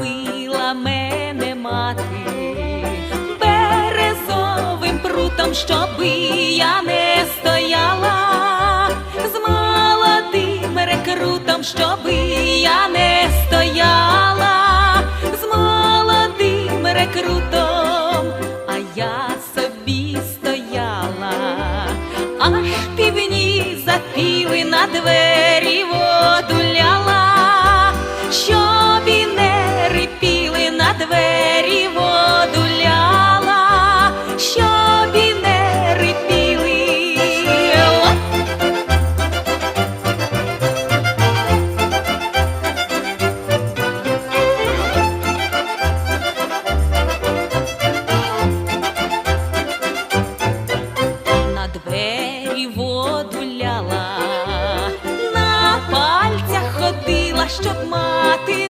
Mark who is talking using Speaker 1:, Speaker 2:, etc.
Speaker 1: била мене мати, березовим прутом, щоб я не стояла, з молодим рекрутом, щоб я не стояла, з молодим рекрутом, а я собі стояла, аж півні запіли на двері. двері воду ляла, на пальцях ходила, щоб мати